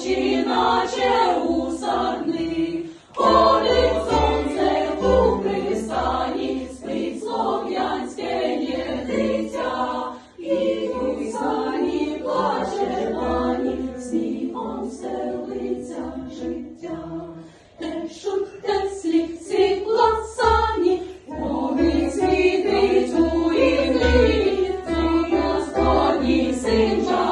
очі, у сарни, Горить сонце у пристані, спить слов'янське є і у сані плаче пані, сміхом життя, те те слівці плацані, Богий світить у на сході синжа.